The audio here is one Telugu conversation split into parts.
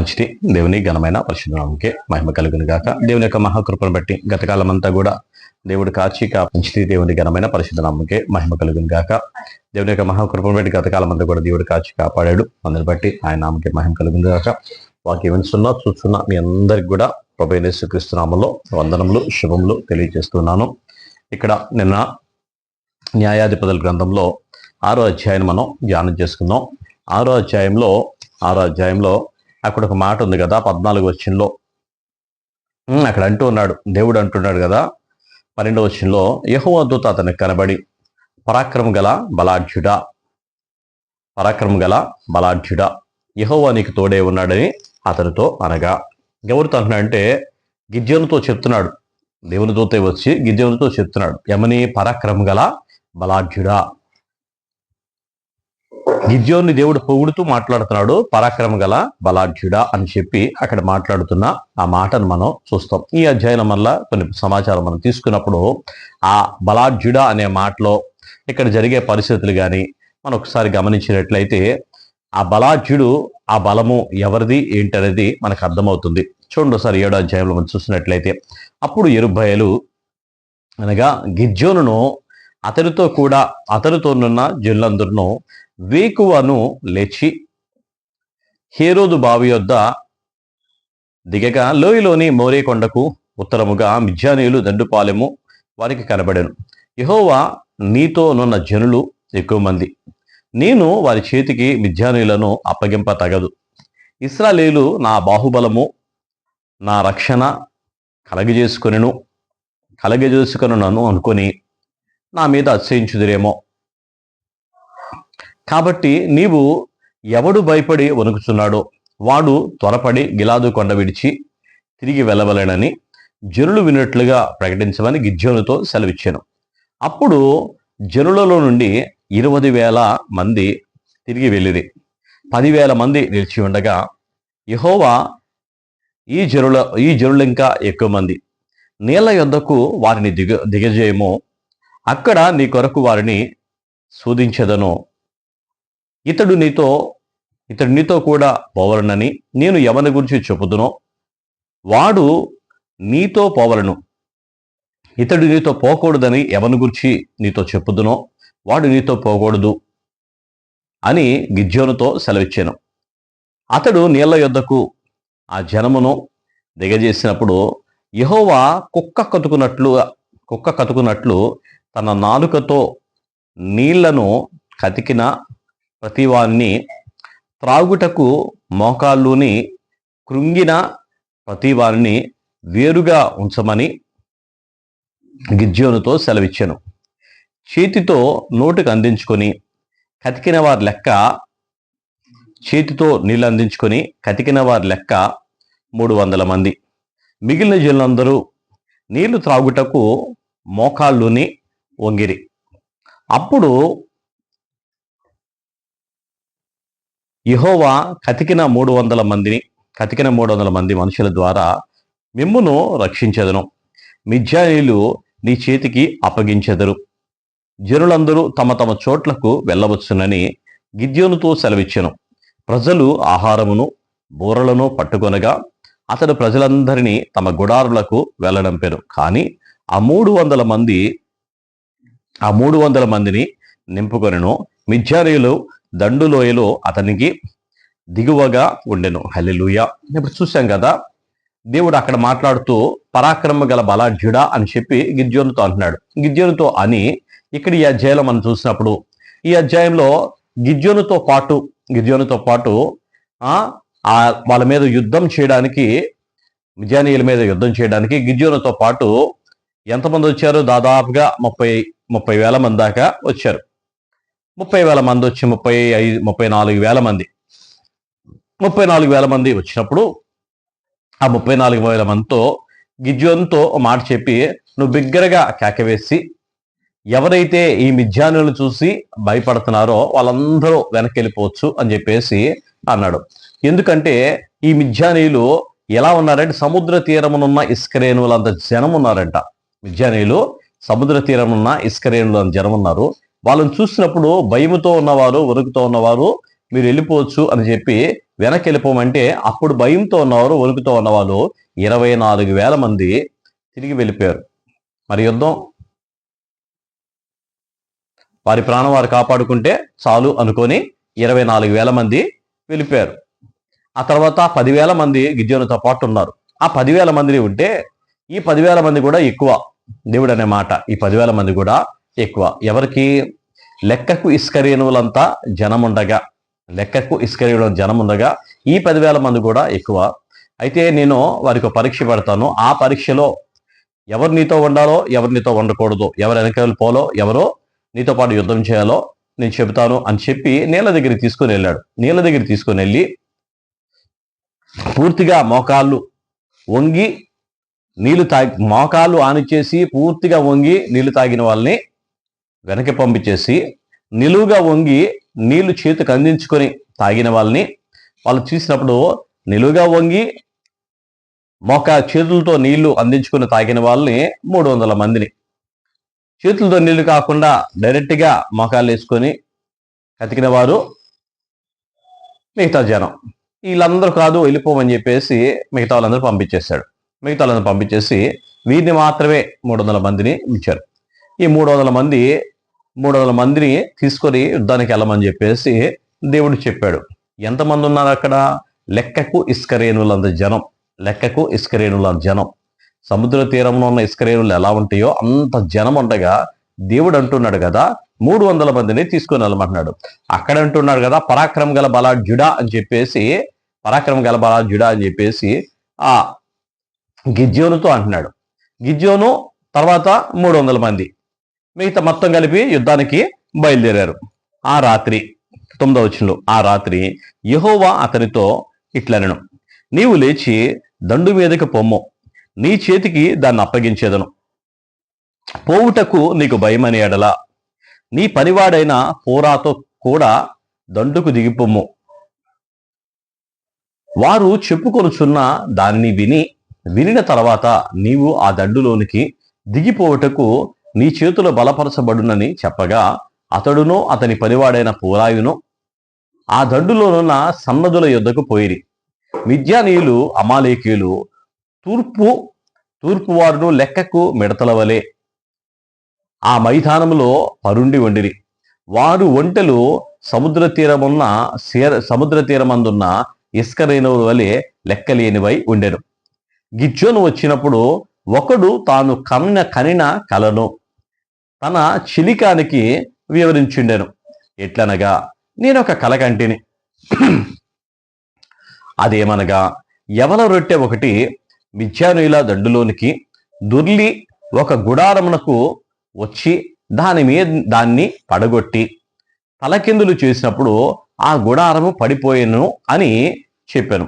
మంచిది. దేవుని ఘనమైన పరిశుద్ధనామకే మహిమ కలుగును గాక. దేవుని యొక్క మహాకృపను బట్టి గతకాలం అంతా కూడా దేవుడు కాచి కా మంచిది. దేవుని ఘనమైన పరిశుద్ధనామకే మహిమ కలుగును గాక. దేవుని యొక్క మహాకృపను బట్టి గతకాలం అంతా కూడా దేవుడు కాచి కాపాడాడు. అందుని బట్టి ఆయన నామకే మహిమ కలుగును గాక. వాకి వింటున్నా చూస్తున్నా మీ అందరికి కూడా ప్రభైనేసు క్రీస్తునామంలో వందనములు శుభములు తెలియజేస్తున్నాను. ఇక్కడ నిన్న న్యాయాధిపతుల గ్రంథంలో ఆరో అధ్యాయం మనం ధ్యానం చేసుకుందాం. ఆరో అధ్యాయంలో ఆరో అధ్యాయంలో అక్కడ ఒక మాట ఉంది కదా పద్నాలుగు వచ్చినలో అక్కడ అంటూ ఉన్నాడు దేవుడు అంటున్నాడు కదా పన్నెండవ వచ్చినలో యహో దూత అతనికి కనబడి పరాక్రమం గల బలాఢ్యుడా పరాక్రమం గల బలాఢ్యుడా యహోవా నీకు తోడే ఉన్నాడని అతనితో అనగా. ఎవరితో అంటున్నాడంటే గిద్యోనుతో చెప్తున్నాడు. దేవుని దూతే వచ్చి గిద్యోనుతో చెప్తున్నాడు యమని పరాక్రమం గల బలాఢ్యుడా. గిద్యోన్ని దేవుడు పొగుడుతూ మాట్లాడుతున్నాడు పరాక్రమ గల బలాఢ్యుడా అని చెప్పి అక్కడ మాట్లాడుతున్న ఆ మాటను మనం చూస్తాం. ఈ అధ్యయనం వల్ల కొన్ని సమాచారం మనం తీసుకున్నప్పుడు ఆ బలాఢ్యుడా అనే మాటలో ఇక్కడ జరిగే పరిస్థితులు కానీ మనం ఒకసారి గమనించినట్లయితే ఆ బలాఢ్యుడు ఆ బలము ఎవరిది ఏంటనేది మనకు అర్థమవుతుంది. చూడండి ఒకసారి ఏడో అధ్యాయంలో మనం చూసినట్లయితే అప్పుడు ఎరుబ్బయలు అనగా గిజ్జోనును అతనితో కూడా అతనితోనున్న జనులందరినూ వేకువను లేచి హేరోదు బావి యొద్ద దిగగా లోయలోని మోరేకొండకు ఉత్తరముగా మిజ్జానీయులు దండుపాలెము వారికి కనబడెను. యహోవా నీతోనున్న జనులు ఎక్కువ మంది నేను వారి చేతికి మిజ్జానీయులను అప్పగింప తగదు ఇస్రాలేలు నా బాహుబలము నా రక్షణ కలగజేసుకొనిను కలగజేసుకొనను అనుకొని నా మీద అతిశయించుదురేమో. కాబట్టి నీవు ఎవడు భయపడి వణుకుతున్నాడో వాడు త్వరపడి గిలాదు కొండ విడిచి తిరిగి వెళ్ళవలెనని జనులు విన్నట్లుగా ప్రకటించమని గిజ్జోనుతో సెలవిచ్చాను. అప్పుడు జనులలో నుండి ఇరవై వేల మంది తిరిగి వెళ్ళిరి. పదివేల మంది నిలిచి ఉండగా యహోవా ఈ జనుల ఈ జనులు ఇంకా ఎక్కువ మంది. నీళ్ళ యొద్దకు వారిని దిగ దిగజేయము అక్కడ నీ కొరకు వారిని శోధించదను. ఇతడు నీతో ఇతడు నీతో కూడా పోవలనని నేను ఎవరి గురించి చెబుతునో. వాడు నీతో పోవలను. ఇతడు నీతో పోకూడదని ఎవరి గురించి నీతో చెప్పుదునో వాడు నీతో పోకూడదు అని గిజ్జోనుతో సెలవిచ్చాను. అతడు నీళ్ళ యొద్దకు ఆ జనమును దిగజేసినప్పుడు యహోవా కుక్క కతుకున్నట్లు కుక్క కతుకున్నట్లు తన నాలుకతో నీళ్ళను కతికిన ప్రతివాణ్ణి త్రాగుటకు మోకాళ్ళుని కృంగిన ప్రతివారిని వేరుగా ఉంచమని గిజ్జోనుతో సెలవిచ్చాను. చేతితో నోటికి అందించుకొని కతికిన వారి లెక్క చేతితో నీళ్ళు అందించుకొని కతికిన వారి లెక్క మూడు వందల మంది. మిగిలిన జనులందరూ నీళ్ళు త్రాగుటకు మోకాళ్ళుని వంగిరి. అప్పుడు యహోవా కతికిన మూడు వందల మందిని కతికిన మూడు వందల మంది మనుషుల ద్వారా మిమ్మును రక్షించెదను. మిథ్యానీయులు నీ చేతికి అప్పగించెదరు. జనులందరూ తమ తమ చోట్లకు వెళ్ళవచ్చునని గిద్యోనుతో సెలవిచ్చెను. ప్రజలు ఆహారమును బూరలను పట్టుకొనగా అతడు ప్రజలందరినీ తమ గుడారులకు వెళ్ళడంపెను కానీ ఆ మూడు వందల మంది ఆ మూడు వందల మందిని నింపుకొనెను. మిథ్యానీయులు దండులోయలో అతనికి దిగువగా ఉండెను. హల్లెలూయా. ఇప్పుడు చూశాం కదా దేవుడు అక్కడ మాట్లాడుతూ పరాక్రమ గల బలాఢ్యుడా అని చెప్పి గిర్జోనుతో అంటున్నాడు. గిర్జోనుతో అని ఇక్కడ ఈ అధ్యాయంలో మనం చూసినప్పుడు ఈ అధ్యాయంలో గిర్జోనుతో పాటు గిర్జోనుతో పాటు ఆ వాళ్ళ మీద యుద్ధం చేయడానికి మిజానీయుల మీద యుద్ధం చేయడానికి గిర్జోనుతో పాటు ఎంతమంది వచ్చారు? దాదాపుగా ముప్పై ముప్పై వేల మంది దాకా వచ్చారు. ముప్పై వేల మంది వచ్చి ముప్పై ఐదు ముప్పై నాలుగు వేల మంది. ముప్పై నాలుగు వేల మంది వచ్చినప్పుడు ఆ ముప్పై నాలుగు వేల మందితో గిజ్జోన్తో మాట చెప్పి నువ్వు బిగ్గరగా కేకవేసి ఎవరైతే ఈ మిథ్యానులను చూసి భయపడుతున్నారో వాళ్ళందరూ వెనక్కి వెళ్ళిపోవచ్చు అని చెప్పేసి అన్నాడు. ఎందుకంటే ఈ మిథ్యానీయులు ఎలా ఉన్నారంటే సముద్ర తీరమునున్న ఇస్కరేణులంత జనం ఉన్నారంట మిథ్యానీయులు సముద్ర తీరమున్న ఇస్కరేణులంత జనం ఉన్నారు వాళ్ళని చూసినప్పుడు భయముతో ఉన్నవారు వణుకుతో ఉన్నవారు మీరు వెళ్ళిపోవచ్చు అని చెప్పి వెనక్కి వెళ్ళిపోమంటే అప్పుడు భయంతో ఉన్నవారు వణుకుతో ఉన్నవాళ్ళు ఇరవై నాలుగు వేల మంది తిరిగి వెళ్ళిపోయారు. మరి యుద్ధం వారి ప్రాణం వారు కాపాడుకుంటే చాలు అనుకొని ఇరవై నాలుగు వేల మంది వెళ్ళిపోయారు. ఆ తర్వాత పదివేల మంది గిద్యోనుతో పాటు ఉన్నారు. ఆ పదివేల మంది ఉంటే ఈ పదివేల మంది కూడా ఎక్కువ దేవుడు అనే మాట. ఈ పదివేల మంది కూడా ఎక్కువ. ఎవరికి లెక్కకు ఇస్కరేణువులంతా జనం ఉండగా లెక్కకు ఇస్కరేణుల జనం ఉండగా ఈ పదివేల మంది కూడా ఎక్కువ. అయితే నేను వారికి పరీక్ష పెడతాను. ఆ పరీక్షలో ఎవరు నీతో ఉండాలో ఎవరు నీతో ఉండకూడదు. ఎవరు వెనకాల పోలో ఎవరో నీతో పాటు యుద్ధం చేయాలో నేను చెబుతాను అని చెప్పి నీళ్ళ దగ్గరికి తీసుకుని వెళ్ళాడు. నీళ్ళ దగ్గర తీసుకుని వెళ్ళి పూర్తిగా మోకాళ్ళు వంగి నీళ్ళు తాగి మోకాళ్ళు ఆనిచ్చేసి పూర్తిగా వంగి నీళ్ళు తాగిన వాళ్ళని వెనక్కి పంపించేసి నిలువుగా వంగి నీళ్ళు చేతికి అందించుకొని తాగిన వాళ్ళని వాళ్ళు చూసినప్పుడు నిలువుగా వంగి మొక్క చేతులతో నీళ్ళు అందించుకొని తాగిన వాళ్ళని మూడు వందల మందిని. చేతులతో నీళ్ళు కాకుండా డైరెక్ట్గా మోకాళ్ళు వేసుకొని కతికిన వారు మిగతా జనం. వీళ్ళందరూ కాదు వెళ్ళిపోమని చెప్పేసి మిగతా వాళ్ళందరూ పంపించేశాడు. మిగతా వాళ్ళందరూ పంపించేసి వీరిని మాత్రమే మూడు వందల మందిని ఇచ్చారు ఈ మూడు వందల మంది మూడు వందల మందిని తీసుకొని యుద్ధానికి వెళ్ళమని చెప్పేసి దేవుడు చెప్పాడు. ఎంతమంది ఉన్నారు అక్కడ? లెక్కకు ఇస్కరేణులంత జనం. లెక్కకు ఇసుకరేణుల జనం. సముద్ర తీరంలో ఉన్న ఇస్కరేణులు ఎలా ఉంటాయో అంత జనం ఉండగా దేవుడు అంటున్నాడు కదా మూడు వందల మందిని తీసుకొని వెళ్ళమంటున్నాడు. అక్కడ అంటున్నాడు కదా పరాక్రమ గల బలా జుడా అని చెప్పేసి పరాక్రమం గల బలా జుడా అని చెప్పేసి ఆ గిజ్జోనుతో అంటున్నాడు. గిజ్జోను తర్వాత మూడు వందల మంది. మిగతా మొత్తం కలిపి యుద్ధానికి బయలుదేరారు. ఆ రాత్రి తొమ్మిదవ వచ్చినలో ఆ రాత్రి యెహోవా అతనితో ఇట్లనను నీవు లేచి దండు మీదకి పొమ్ము నీ చేతికి దాన్ని అప్పగించేదను. పోవుటకు నీకు భయమని ఎడల. నీ పనివాడైన పోరాతో కూడా దండుకు దిగిపొమ్ము వారు చెప్పుకొనుచున్న దానిని విని వినిన తర్వాత నీవు ఆ దండులోనికి దిగిపోవుటకు నీ చేతులు బలపరచబడునని చెప్పగా అతడును అతని పనివాడైన పోరాయునో ఆ దండులోనున్న సన్నదుల యుద్ధకు పోయిరి. మిద్యానీయులు అమాలేకీయులు తూర్పు తూర్పు వారును లెక్కకు మిడతల వలె ఆ మైదానములో పరుండి వండిరి. వారు ఒంటెలు సముద్ర తీరమున్న సేర సముద్ర తీరమందున్న ఇసుక రేణువుల వలె లెక్కలేనివై ఉండెను. గిజ్జోను వచ్చినప్పుడు ఒకడు తాను కన్న కనిన కలను. తన చిలికానికి వివరించిండెను. ఎట్లనగా నేను ఒక కలకంటిని అదేమనగా యవన రొట్టె ఒకటి మిథ్యానుయుల దండులోనికి దుర్లి ఒక గుడారమునకు వచ్చి దాని మీద దాన్ని పడగొట్టి తలకిందులు చేసినప్పుడు ఆ గుడారము పడిపోయాను అని చెప్పాను.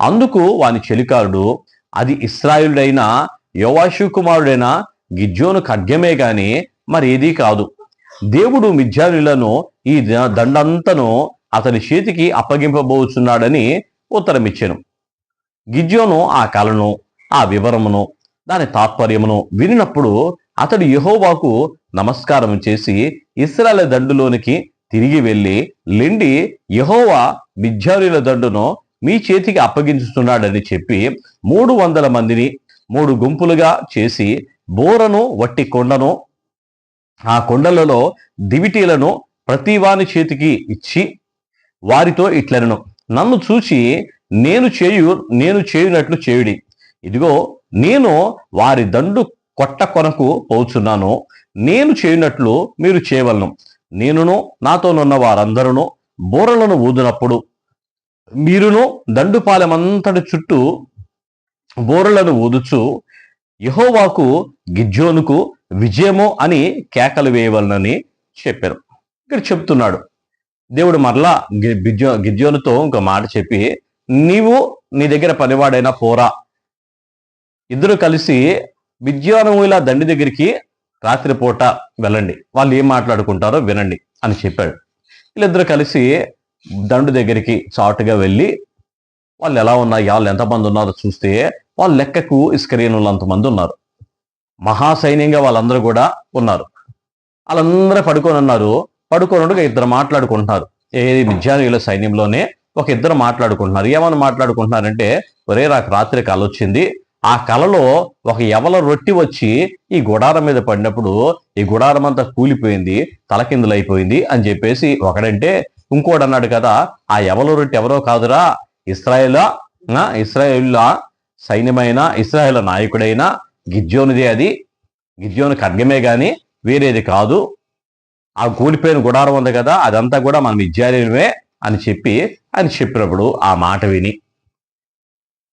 అందుకు వాని చెలికారుడు అది ఇస్రాయుడైన యోవాషు కుమారుడైన గిజ్జోను ఖడ్గమే గాని మరేదీ కాదు. దేవుడు మిథ్యానులను ఈ దండంతను అతని చేతికి అప్పగింపబోచున్నాడని ఉత్తరమిచ్చాను. గిజ్యోను ఆ కలను ఆ వివరమును దాని తాత్పర్యమును వినినప్పుడు అతడు యహోవాకు నమస్కారం చేసి ఇస్రాయల దండులోనికి తిరిగి వెళ్ళి లెండి యహోవా మిథ్యానుల దండును మీ చేతికి అప్పగించుతున్నాడని చెప్పి మూడు వందల మందిని మూడు గుంపులుగా చేసి బోరను వట్టి కొండను ఆ కొండలలో దివిటీలను ప్రతివాని చేతికి ఇచ్చి వారితో ఇట్లనను. నన్ను చూచి నేను చేయు నేను చేయునట్లు చేయుడి. ఇదిగో నేను వారి దండు కొట్ట కొనకు పోచున్నాను. నేను చేయునట్లు మీరు చేయవలను. నేనును నాతోనున్న వారందరూ బోరలను ఊదినప్పుడు మీరును దండుపాలెమంతటి చుట్టూ బోరలను ఊదుచు యహోవాకు గిజ్జోనుకు విజయము అని కేకలు వేయవలనని చెప్పారు. ఇక్కడ చెప్తున్నాడు. దేవుడు మరలా గి- గిజ్జో గిజ్జోనుతో ఇంకో మాట చెప్పి నీవు నీ దగ్గర పనివాడైన పోరా ఇద్దరు కలిసి విద్యానుమూల దండి దగ్గరికి రాత్రిపూట వెళ్ళండి. వాళ్ళు ఏం మాట్లాడుకుంటారో వినండి అని చెప్పాడు. వీళ్ళిద్దరు కలిసి దండు దగ్గరికి చాటుగా వెళ్ళి వాళ్ళు ఎలా ఉన్నారు? వాళ్ళు ఎంతమంది ఉన్నారో చూస్తే వాళ్ళ లెక్కకు ఇస్కరీనులు అంతమంది ఉన్నారు. మహాసైన్యంగా వాళ్ళందరూ కూడా ఉన్నారు. వాళ్ళందరూ పడుకొని ఉన్నారు పడుకొని ఉండగా ఇద్దరు మాట్లాడుకుంటున్నారు. ఏది మిథ్యానీయుల సైన్యంలోనే ఒక ఇద్దరు మాట్లాడుకుంటున్నారు. ఏమని మాట్లాడుకుంటున్నారంటే ఒరే నాకు రాత్రి కళ వచ్చింది. ఆ కళలో ఒక ఎవల రొట్టి వచ్చి ఈ గుడారం మీద పడినప్పుడు ఈ గుడారం అంతా కూలిపోయింది తలకిందులైపోయింది అని చెప్పేసి ఒకడంటే ఇంకోడు అన్నాడు కదా ఆ ఎవల రొట్టి ఎవరో కాదురా. ఇస్రాయేలా ఇస్రాయేల్లా సైన్యమైన ఇస్రాయేల్ నాయకుడైన గిజ్జోనిదే అది. గిజ్జోని ఖడ్గమే కానీ వేరేది కాదు. ఆ కూలిపోయిన గుడారం ఉంది కదా అదంతా కూడా మనం ఇజ్జారియమే అని చెప్పి అని చెప్పినప్పుడు ఆ మాట విని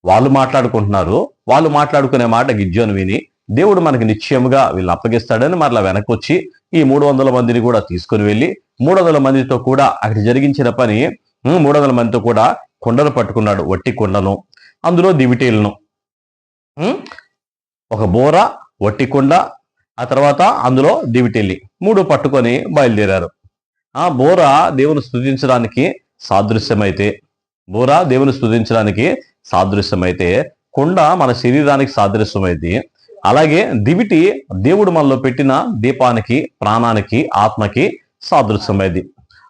వాళ్ళు మాట్లాడుకుంటున్నారు. వాళ్ళు మాట్లాడుకునే మాట గిజ్జోని విని దేవుడు మనకి నిశ్చయముగా వీళ్ళని అప్పగిస్తాడని మరలా వెనక్కి వచ్చి ఈ మూడు వందల మందిని కూడా తీసుకుని వెళ్ళి మూడు వందల మందితో కూడా అక్కడ జరిగించిన పని మూడు వందల మందితో కూడా కుండను పట్టుకున్నాడు వట్టి కొండను. అందులో దివిటీలను ఒక బోర వట్టికుండ ఆ తర్వాత అందులో దివిటెల్లి మూడు పట్టుకొని బయలుదేరారు. ఆ బోర దేవుని స్థుతించడానికి సాదృశ్యమైతే బోర దేవుని స్థుతించడానికి సాదృశ్యమైతే కుండ మన శరీరానికి సాదృశ్యమైతే అలాగే దివిటి దేవుడు మనలో పెట్టిన దీపానికి ప్రాణానికి ఆత్మకి సాదృశ్యమైంది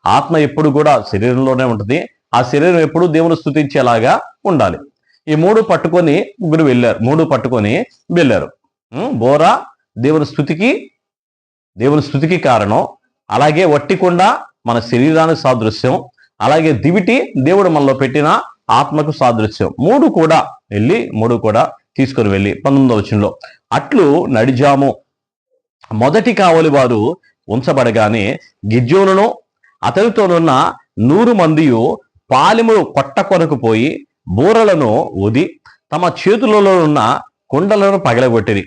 ఆత్మ ఎప్పుడు కూడా శరీరంలోనే ఉంటుంది. ఆ శరీరం ఎప్పుడు దేవుని స్థుతించేలాగా ఉండాలి. ఈ మూడు పట్టుకొని ముగ్గురు వెళ్ళారు. మూడు పట్టుకొని వెళ్ళారు. బోరా దేవుని స్థుతికి దేవుని స్థుతికి కారణం. అలాగే వట్టికొండ మన శరీరానికి సాదృశ్యం. అలాగే దివిటి దేవుడు మనలో పెట్టిన ఆత్మకు సాదృశ్యం. మూడు కూడా వెళ్ళి మూడు కూడా తీసుకొని వెళ్ళి పంతొమ్మిదవ వచనంలో. అట్లు నడిజాము మొదటి కావలి వారు ఉంచబడగానే గిజ్జోనును అతనితోనున్న నూరు మందియు పాలెములు కొట్ట కొనకు పోయి బూరలను ఊది తమ చేతులలో ఉన్న కుండలను పగలగొట్టిరి.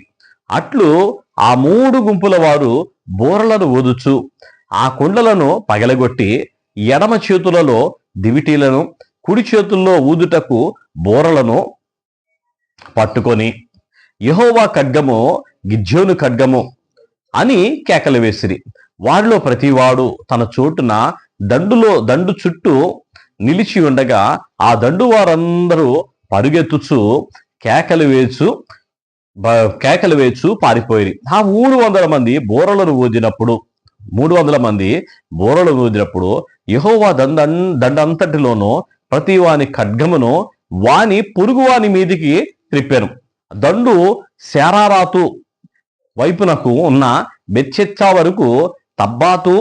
అట్లు ఆ మూడు గుంపుల వారు బూరలను ఊదుచు. ఆ కుండలను పగలగొట్టి ఎడమ చేతులలో దివిటీలను కుడి చేతుల్లో ఊదుటకు బూరలను పట్టుకొని యహోవా ఖడ్గము గిజ్జోను ఖడ్గము అని కేకలు వేసిరి. వారిలో ప్రతివాడు తన చోటున దండులో దండు చుట్టూ నిలిచి ఉండగా ఆ దండు వారందరూ పరుగెత్తుచు కేకలు వేచు కేకలు వేచు పారిపోయి ఆ మూడు వందల మంది బోరలను ఊదినప్పుడు మూడు వందల మంది బోరలు ఊదినప్పుడు యహోవా దండ దండంతటిలోనూ ప్రతి వాని ఖడ్గమును వాని పొరుగు వాని మీదికి త్రిప్పాను. దండు శారారాతు వైపునకు ఉన్న బెచ్చెచ్చా వరకు తబ్బాతు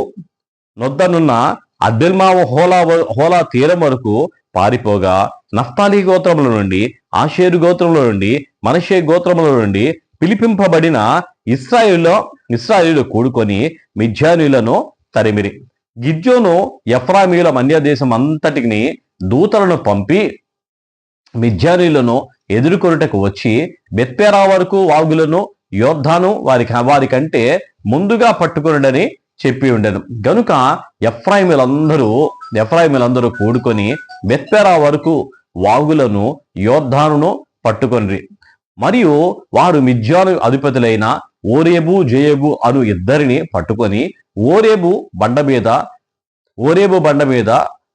నొద్దనున్న అబ్బెల్మావ హోలా హోలా తీరం వరకు పారిపోగా నఫ్తాలి గోత్రముల నుండి ఆషేరు గోత్రముల నుండి మనషే గోత్రముల నుండి పిలిపింపబడిన ఇస్రాయిల్లో ఇస్రాయిలు కూడుకొని మిథ్యానులను తరిమిరి. గిజ్జోను ఎఫ్రామీల మన్యదేశం అంతటిని దూతలను పంపి మిథ్యానులను ఎదుర్కొనుటకు వచ్చి బెత్పేరా వరకు వాగులను యోద్ధాను వారికి వారికంటే ముందుగా పట్టుకునడని చెప్పి ఉండెను గనుక ఎఫ్రాయిములందరూ ఎఫ్రాయిములందరూ కూడుకొని మెత్పెరా వరకు వాగులను యోద్ధానును పట్టుకొనిరి. మరియు వారు మిథ్యాను అధిపతులైన ఓరేబు జయేబు అను ఇద్దరిని పట్టుకొని ఓరేబు బండ మీద ఓరేబు బండ మీద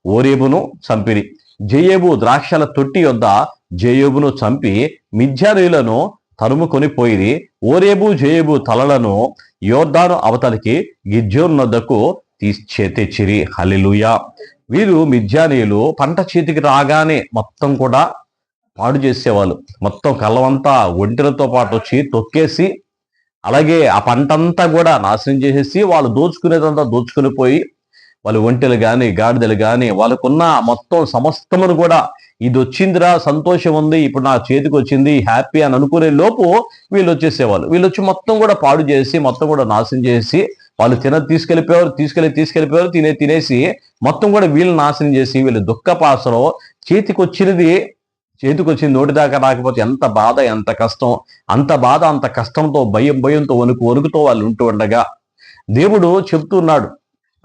ఓరేబును చంపిరి. జయేబు ద్రాక్షల తొట్టి యొద్ద జయేబును చంపి మిథ్యానులను తరుముకొని పోయిరి ఓరేబు జేయబు తలలను యోర్దాను అవతలికి గిజ్జోన్ నద్దకు తీర్చే తెచ్చిరి. హలిలుయా వీరు మిథ్యానీయులు పంట చేతికి రాగానే మొత్తం కూడా పాడు చేసేవాళ్ళు. మొత్తం కళ్ళవంతా ఒంటెలతో పాటు వచ్చి తొక్కేసి అలాగే ఆ పంటంతా కూడా నాశనం చేసేసి వాళ్ళు దోచుకునేదంతా దోచుకుని పోయి వాళ్ళ ఒంటెలు కానీ గాడిదలు కానీ వాళ్ళకున్న మొత్తం సమస్తమును కూడా ఇది వచ్చిందిరా సంతోషం ఉంది ఇప్పుడు నా చేతికి వచ్చింది హ్యాపీ అని అనుకునే లోపు వీళ్ళు వచ్చేసేవాళ్ళు. వీళ్ళు వచ్చి మొత్తం కూడా పాడు చేసి మొత్తం కూడా నాశనం చేసి వాళ్ళు తిన తీసుకెళ్ళిపోయారు తీసుకెళ్ళి తీసుకెళ్ళిపోయారు తినే తినేసి మొత్తం కూడా వీళ్ళు నాశనం చేసి వీళ్ళు దుఃఖపాసలో చేతికి వచ్చినది చేతికి వచ్చింది నోటి దాకా రాకపోతే ఎంత బాధ ఎంత కష్టం అంత బాధ అంత కష్టంతో భయం భయంతో వణుకు వణుకుతో వాళ్ళు ఉంటూ ఉండగా దేవుడు చెప్తున్నాడు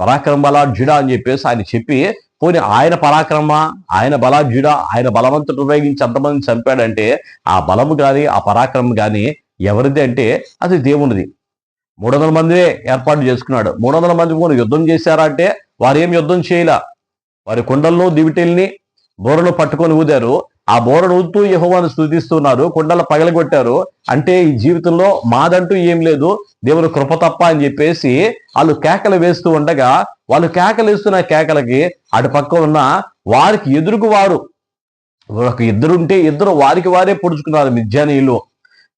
పరాక్రమ బలాఢ్యుడా అని చెప్పేసి ఆయన చెప్పి పోనీ ఆయన పరాక్రమ ఆయన బలాఢ్యుడా ఆయన బలవంతుడు ఉపయోగించి అంతమంది చంపాడంటే ఆ బలము కానీ ఆ పరాక్రమం కానీ ఎవరిది అంటే అది దేవునిది. మూడు వందల మందినే ఏర్పాటు చేసుకున్నాడు. మూడు వందల మంది కూడా యుద్ధం చేశారా అంటే వారు ఏం యుద్ధం చేయలే? వారి కుండల్లో దివిటెల్ని బోరను పట్టుకొని ఊదారు. ఆ బోరను ఊదుతూ యహోవాను స్థుతిస్తున్నారు కొండలు పగలగొట్టారు అంటే ఈ జీవితంలో మాదంటూ ఏం లేదు దేవుడు కృప తప్ప అని చెప్పేసి వాళ్ళు కేకలు వేస్తూ ఉండగా వాళ్ళు కేకలు వేస్తున్న కేకలకి అటు పక్క ఉన్న వారికి ఎదురుకు వారు. ఒక ఇద్దరుంటే ఇద్దరు వారికి వారే పొడుచుకున్నారు మిథ్యానీయులు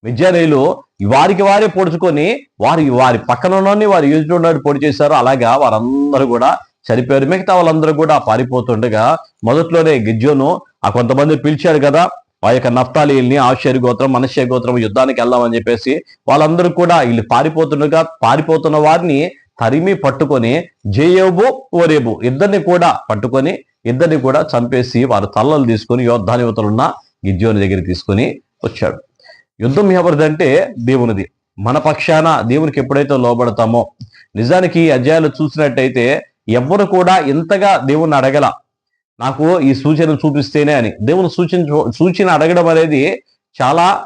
మిథ్యానీయులు వారికి వారే పొడుచుకొని వారి వారి పక్కనలోని వారి ఎదుటి పొడి చేశారు. అలాగా వారందరూ కూడా చనిపోయారు. మిగతా వాళ్ళందరూ కూడా పారిపోతుండగా మొదట్లోనే గిజ్జోను ఆ కొంతమంది పిలిచారు కదా ఆ యొక్క నఫ్తాలీల్ని ఆశ్చర్య గోత్రం మనశ్య గోత్రం యుద్ధానికి వెళ్దామని చెప్పేసి వాళ్ళందరూ కూడా వీళ్ళు పారిపోతుండగా పారిపోతున్న వారిని తరిమి పట్టుకొని జేయోబు ఓరేబు ఇద్దరిని కూడా పట్టుకొని ఇద్దరిని కూడా చంపేసి వారు తల్లలు తీసుకొని యోద్ధాని ఉన్న గిద్యోని దగ్గరికి తీసుకొని వచ్చాడు. యుద్ధం ఎవరిదంటే దేవునిది. మన పక్షాన దేవునికి ఎప్పుడైతే లోబడతామో నిజానికి ఈ అధ్యాయాలు చూసినట్టయితే ఎవ్వరు కూడా ఇంతగా దేవుణ్ణి అడగల నాకు ఈ సూచన చూపిస్తేనే అని. దేవుని సూచన సూచన అడగడం అనేది చాలా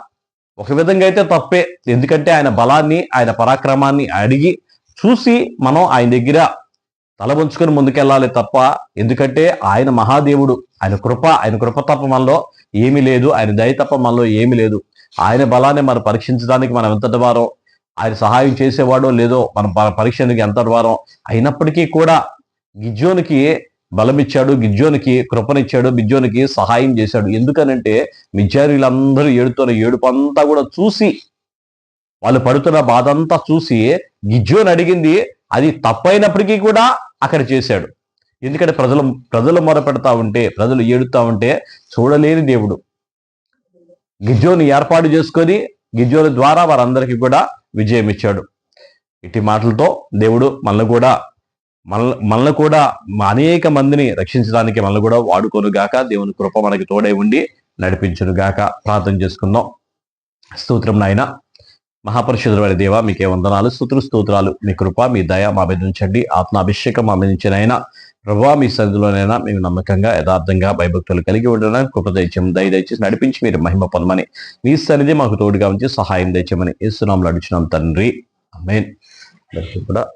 ఒక విధంగా అయితే తప్పే. ఎందుకంటే ఆయన బలాన్ని ఆయన పరాక్రమాన్ని అడిగి చూసి మనం ఆయన దగ్గర తలబుంచుకొని ముందుకెళ్ళాలి తప్ప ఎందుకంటే ఆయన మహాదేవుడు. ఆయన కృప ఆయన కృప తప్ప మనలో ఏమీ లేదు. ఆయన దయ తప్ప మనలో ఏమీ లేదు. ఆయన బలాన్ని మనం పరీక్షించడానికి మనం ఎంతటి వారం ఆయన సహాయం చేసేవాడో లేదో మనం పరీక్షకి ఎంతటి వారం అయినప్పటికీ కూడా గిజ్జోనికి బలమిచ్చాడు గిజ్జోనికి కృపనిచ్చాడు గిజ్జోనికి సహాయం చేశాడు. ఎందుకనంటే మిజారీలందరూ ఏడుతున్న ఏడుపు అంతా కూడా చూసి వాళ్ళు పడుతున్న బాధ అంతా చూసి గిజ్జోని అడిగింది అది తప్పైనప్పటికీ కూడా అక్కడ చేశాడు. ఎందుకంటే ప్రజలు ప్రజలు మొరపెడతా ఉంటే ప్రజలు ఏడుతా ఉంటే చూడలేని దేవుడు. గిజ్జోని ఏర్పాటు చేసుకొని గిజ్జోని ద్వారా వారందరికీ కూడా విజయం ఇచ్చాడు ఇటు మాటలతో దేవుడు మనల్ని కూడా మన మనల్ని కూడా అనేక మందిని రక్షించడానికి మనల్ని కూడా వాడుకోను గాక. దేవుని కృప మనకి తోడై ఉండి నడిపించను గాక. ప్రార్థన చేసుకుందాం. స్తోత్రం నాయన. మహాపరిషుడు వారి దేవ మీకే వందనాలు. స్తోత్ర స్తోత్రాలు. మీ కృప మీ దయ మా మీద ఉంచండి. ఆత్మాభిషేకం మా మీద ఉంచినైనా ప్రభావ మీ సన్నిధిలోనైనా మేము నమ్మకంగా యథార్థంగా భయభక్తులు కలిగి ఉండడానికి కృప దయచేయం దయ దయచేసి నడిపించి మీరు మహిమ పొందమని మీ సన్నిధి మాకు తోడుగా ఉంచి సహాయం దయచేయమని ఇస్తున్నాం నడుచున్నాం తండ్రి. అమ్మేన్ కూడా